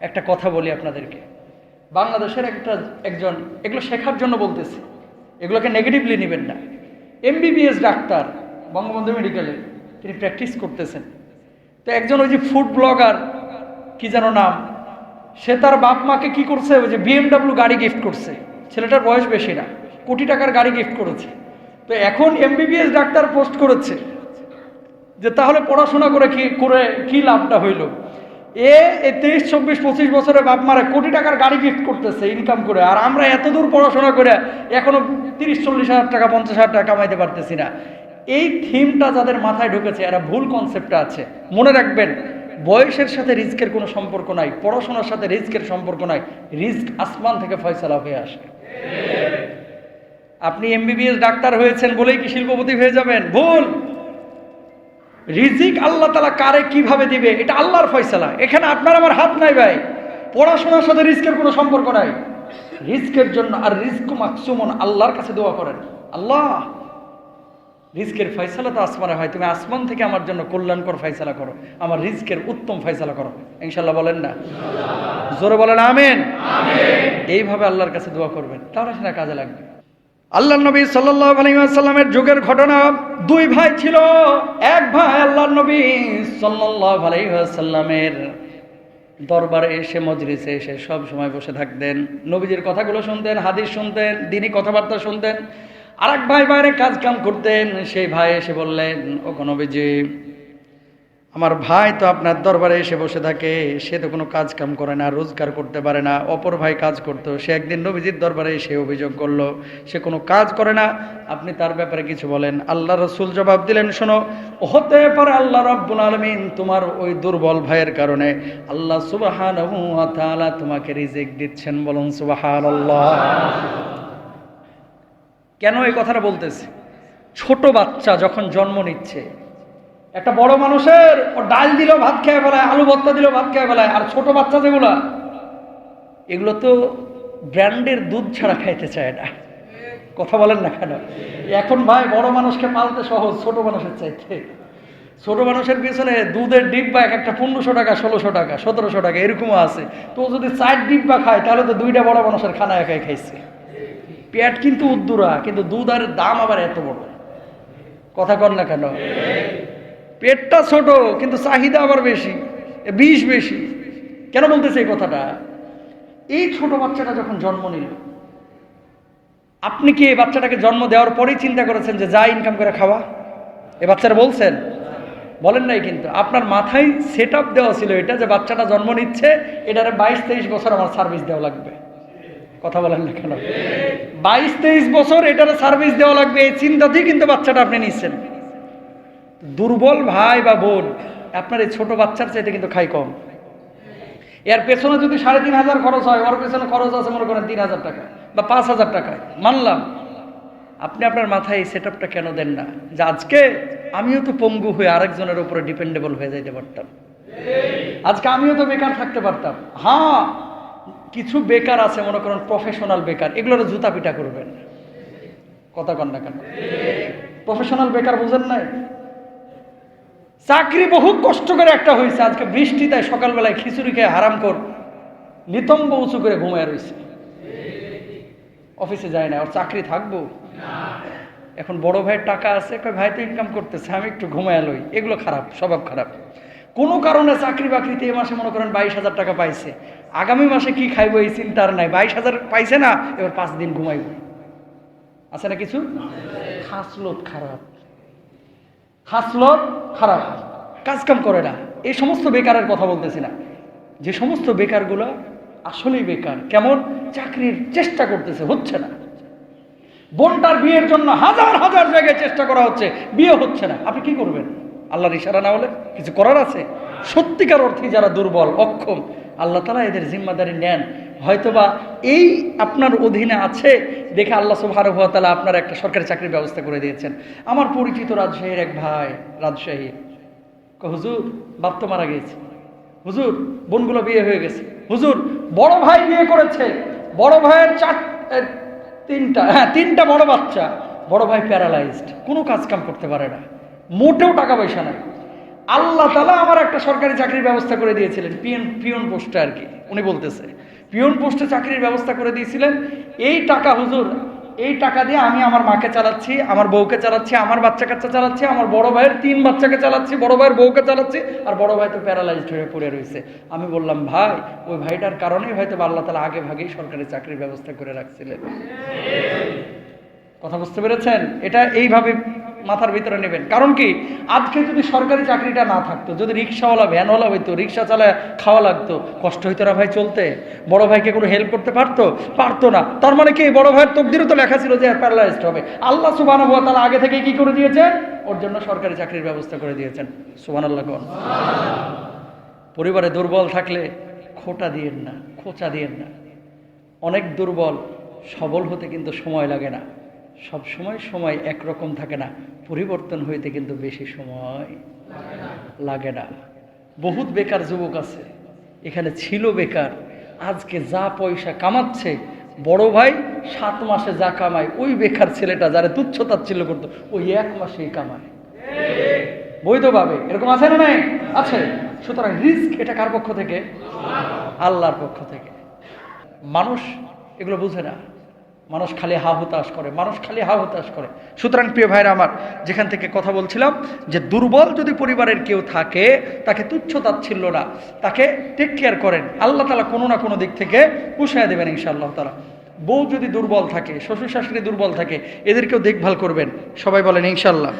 একটা কথা বলি আপনাদেরকে। বাংলাদেশের একটা একজন, এগুলো শেখার জন্য বলতেছি। এগুলোকে নেগেটিভলি নেবেন না। এমবিবিএস ডাক্তার, বঙ্গবন্ধু মেডিকেলে তিনি প্র্যাকটিস করতেছেন। তো একজন ওই যে ফুড ব্লগার কি যেন নাম, সে তার বাপ মাকে কি করছে? ওই যে বিএমডাব্লিউ গাড়ি গিফট করছে। ছেলেটার বয়স বেশি না, কোটি টাকার গাড়ি গিফট করেছে। তো এখন এমবিবিএস ডাক্তার পোস্ট করেছে। যে তাহলে পড়াশোনা করে কি করে কি লাভটা হইল? এ তেইশ চব্বিশ, পঁচিশ বছরে বাপ মারা কোটি টাকার গাড়ি গিফট করতেছে ইনকাম করে। আর আমরা এত দূর পড়াশোনা করে এখনও তিরিশ, চল্লিশ হাজার টাকা, পঞ্চাশ হাজার টাকা কামাইতে পারতেছি না। এই থিমটা যাদের মাথায় ঢুকেছে, এরা ভুল কনসেপ্টটা আছে। মনে রাখবেন, বয়সের সাথে রিস্কের কোনো সম্পর্ক নাই, পড়াশোনার সাথে রিস্কের সম্পর্ক নাই রিস্ক আসমান থেকে ফয়সালা হয়ে আসে। আপনি এমবিবিএস ডাক্তার হয়েছেন বলেই কি শিল্পপতি হয়ে যাবেন? ভুল! রিজিক আল্লাহ তালা কারে কীভাবে দিবে? এটা আল্লাহর ফয়সালা। এখানে আপনার আমার হাত নাই ভাই। পড়াশোনার সাথে রিস্কের কোনো সম্পর্ক নাই। রিস্কের জন্য আর রিস্ক মাকসুমন আল্লাহর কাছে দোয়া করেন। আল্লাহ রিস্কের ফয়সালা তো আসমানে হয়। তুমি আসমান থেকে আমার জন্য কল্যাণকর ফয়সালা করো। আমার রিস্কের উত্তম ফয়সালা করো। ইনশাল্লাহ বলেন না? জোরে বলেন আমেন। এইভাবে আল্লাহর কাছে দোয়া করবেন। তাহলে সেটা কাজে লাগবে। আল্লাহ নবী আলাইসাল্লামের যুগের ঘটনা দুই ভাই ছিল। এক ভাই আল্লাহ নবী আলাইসাল্লামের দরবারে এসে, মজলিসে এসে সব সময় বসে থাকতেন। নবীজির কথাগুলো শুনতেন, হাদিস শুনতেন দিনই কথাবার্তা শুনতেন। আর এক ভাই বাইরে কাজ কাম করতেন, সেই ভাই এসে বললেন ও নবীজি আমার ভাই তো আপনার দরবারে এসে বসে থাকে, সে তো কোনো কাজ কাম করে না, রোজগার করতে পারে না, অপর ভাই কাজ করতো, সে একদিন নবীজির দরবারে এসে অভিযোগ করল, সে কোনো কাজ করে না। আপনি তার ব্যাপারে কিছু বলেন। আল্লাহ রসুল জবাব দিলেন, শোনো, হতে পারে আল্লাহ রব্বুল আলমিন তোমার ওই দুর্বল ভাইয়ের কারণে। আল্লাহ সুবাহান তোমাকে রিজেক্ট দিচ্ছেন, বলুন সুবাহান আল্লাহ কেন এই কথাটা বলতেছি? ছোট বাচ্চা যখন জন্ম নিচ্ছে একটা বড় মানুষের ও ডাল দিল, ভাত খেয়ে ফেলায়, আলু ভর্তা দিল, ভাত খেয়ে ফেলায়, আর ছোট বাচ্চা যেগুলা, এগুলো তো ব্র্যান্ডের দুধ ছাড়া খাইতে চায় না। কথা বলেন না কেন? এখন ভাই বড় মানুষকে পালতে সহজ, ছোট মানুষের চাইতে। ছোট মানুষের পিছনে দুধের ডিব্বা এক একটা পনেরোশো টাকা, ষোলোশো টাকা, সতেরোশো টাকা, এরকমও আছে। তো যদি চার ডিব্বা খায়, তাহলে তো দুইটা বড় মানুষের খানা একাই খাইছে। পেট কিন্তু উদ্দুরা, কিন্তু দুধ আর দাম আবার এত বড়। কথা কর না কেন? পেটটা ছোট, কিন্তু চাহিদা আবার বেশি বিষ বেশি। কেন বলতেছে এই কথাটা? এই ছোট বাচ্চাটা যখন জন্ম নিল, আপনি কি এই বাচ্চাটাকে জন্ম দেওয়ার পরেই চিন্তা করেছেন যে যা ইনকাম করে খাওয়া? এ বাচ্চারা বলছেন, বলেন নাই কিন্তু, আপনার মাথায় সেট আপ দেওয়া ছিল এটা যে বাচ্চাটা জন্ম নিচ্ছে, এটারে বাইশ তেইশ বছর আমার সার্ভিস দেওয়া লাগবে। কথা বলেন না কেন? বাইশ তেইশ বছর এটারে সার্ভিস দেওয়া লাগবে, এই চিন্তাতেই কিন্তু বাচ্চাটা আপনি নিচ্ছেন। দুর্বল ভাই বা বোন, আপনার এই ছোট বাচ্চার চাইতে কিন্তু খাই কম। এর পেছনে যদি সাড়ে তিন হাজার খরচ হয়, ওর পেছনে খরচ আছে মনে করেন তিন হাজার টাকা বা পাঁচ হাজার টাকায়। মানলাম। আপনি আপনার মাথায় এই সেট কেন দেন না? যে আজকে আমিও তো পঙ্গু হয়ে আরেকজনের উপরে ডিপেন্ডেবল হয়ে যাইতে পারতাম। আজকে আমিও তো বেকার থাকতে পারতাম। হ্যাঁ কিছু বেকার আছে মনে করেন প্রফেশনাল বেকার, এগুলোর জুতা পিটা করবেন। কথা কন না কেন? প্রফেশনাল বেকার বুঝেন নাই? চাকরি বহু কষ্ট করে একটা হয়েছে আজকে বৃষ্টি, তাই সকালবেলায় খিচুড়ি খেয়ে হারাম কর। নিতম্ব উঁচু করে ঘুমায় রয়েছে অফিসে যায় না, ওর চাকরি থাকব? এখন বড় ভাইয়ের টাকা আছে ভাই, তো ইনকাম করতেছে, আমি একটু ঘুমায় লই। এগুলো খারাপ, স্বভাব খারাপ। কোনো কারণে চাকরি বাকরিতে এই মাসে মনে করেন বাইশ হাজার টাকা পাইছে। আগামী মাসে কি খাইবো এই চিন্তার নাই। বাইশ হাজার পাইছে না, এবার পাঁচ দিন ঘুমাইব। আছে না কিছু? খাসলত খারাপ। হাসলত খারাপ। কাজ কাম করে না। এই সমস্ত বেকারের কথা বলতেছি না। যে সমস্ত বেকারগুলো আসলেই বেকার। কেমন? চাকরির চেষ্টা করতেছে, হচ্ছে না। বোনটার বিয়ের জন্য হাজার হাজার জায়গায় চেষ্টা করা হচ্ছে। বিয়ে হচ্ছে না। আপনি কি করবেন? আল্লাহর ইশারা না হলে কিছু করার আছে? সত্যিকার অর্থে যারা দুর্বল, অক্ষম, আল্লাহ তালা এদের জিম্মাদারি নেন। হয়তোবা এই আপনার অধীনে আছে দেখে আল্লাহ সুবাহ তালা আপনার একটা সরকারি চাকরির ব্যবস্থা করে দিয়েছেন। আমার পরিচিত রাজশাহীর এক ভাই রাজশাহী। কয়, হুজুর বাপ তো মারা গিয়েছে। হুজুর বোনগুলো বিয়ে হয়ে গেছে। হুজুর বড় ভাই বিয়ে করেছে। বড় ভাইয়ের চার তিনটা হ্যাঁ তিনটা বড় বাচ্চা। বড় ভাই প্যারালাইজড কোনো কাজ কাম করতে পারে না। মোটেও টাকা পয়সা নাই। আল্লাহ তালা আমার একটা সরকারি চাকরির ব্যবস্থা করে দিয়েছিলেন পিয়ন পিয়ন পোস্টে আর কি। উনি বলতেছে পিয়ন পোস্টে চাকরির ব্যবস্থা করে দিয়েছিলেন। এই টাকা হুজুর এই টাকা দিয়ে আমি আমার মাকে চালাচ্ছি আমার বউকে চালাচ্ছি আমার বাচ্চা কাচ্চা চালাচ্ছি আমার বড় ভাইয়ের তিন বাচ্চাকে চালাচ্ছি বড় ভাইয়ের বউকে চালাচ্ছি আর বড় ভাই তো প্যারালাইজড হয়ে পড়ে রয়েছে। আমি বললাম ভাই ওই ভাইটার কারণেই হয়তো আল্লাহ তালা আগে ভাগেই সরকারি চাকরির ব্যবস্থা করে রাখছিলেন। কথা বুঝতে পেরেছেন? এটা এইভাবে মাথার ভিতরে নেবেন। কারণ কি? আজকে যদি সরকারি চাকরিটা না থাকতো, যদি রিক্সাওয়ালা, ভ্যানওয়ালা হইতো, রিক্সা চালায় খাওয়া লাগতো, কষ্ট হইতো না ভাই চলতে? বড় ভাইকে কোনো হেল্প করতে পারতো? পারতো না। তার মানে কি? বড় ভাইয়ের তকদিরও তো লেখা ছিল যে প্যারালাইজড হবে। আল্লাহ সুবান তারা আগে থেকে কি করে দিয়েছেন? ওর জন্য সরকারি চাকরির ব্যবস্থা করে দিয়েছেন। সুবান আল্লাহ পরিবারে দুর্বল থাকলে খোটা দিয়েন না, খোঁচা দিয়েন না। অনেক দুর্বল, সবল হতে কিন্তু সময় লাগে না। সব সময় সময় একরকম থাকে না, পরিবর্তন হইতে কিন্তু বেশি সময় লাগে না। বহুত বেকার যুবক আছে, এখানে ছিল বেকার, আজকে যা পয়সা কামাচ্ছে, বড় ভাই সাত মাসে যা কামায়, ওই বেকার ছেলেটা যারা তুচ্ছ তাচ্ছিল্য করতো, ওই এক মাসেই কামায়। বৈধভাবে, এরকম আছে না নাই? আছে। সুতরাং রিস্ক এটা কার পক্ষ থেকে? আল্লাহর পক্ষ থেকে। মানুষ এগুলো বুঝে না। মানুষ খালি হা হতাশ করে, মানুষ খালি হা হতাশ করে। সুতরাং প্রিয় ভাইরা আমার, যেখান থেকে কথা বলছিলাম যে দুর্বল যদি পরিবারের কেউ থাকে, তাকে তুচ্ছ তাচ্ছিল্য না, তাকে টেক কেয়ার করেন। আল্লাহ তালা কোনো না কোনো দিক থেকে পুষায় দেবেন ইনশাআল্লাহ তালা বউ যদি দুর্বল থাকে, শ্বশুর শাশুড়ি দুর্বল থাকে, এদেরকেও দেখভাল করবেন। সবাই বলেন ইনশাল্লাহ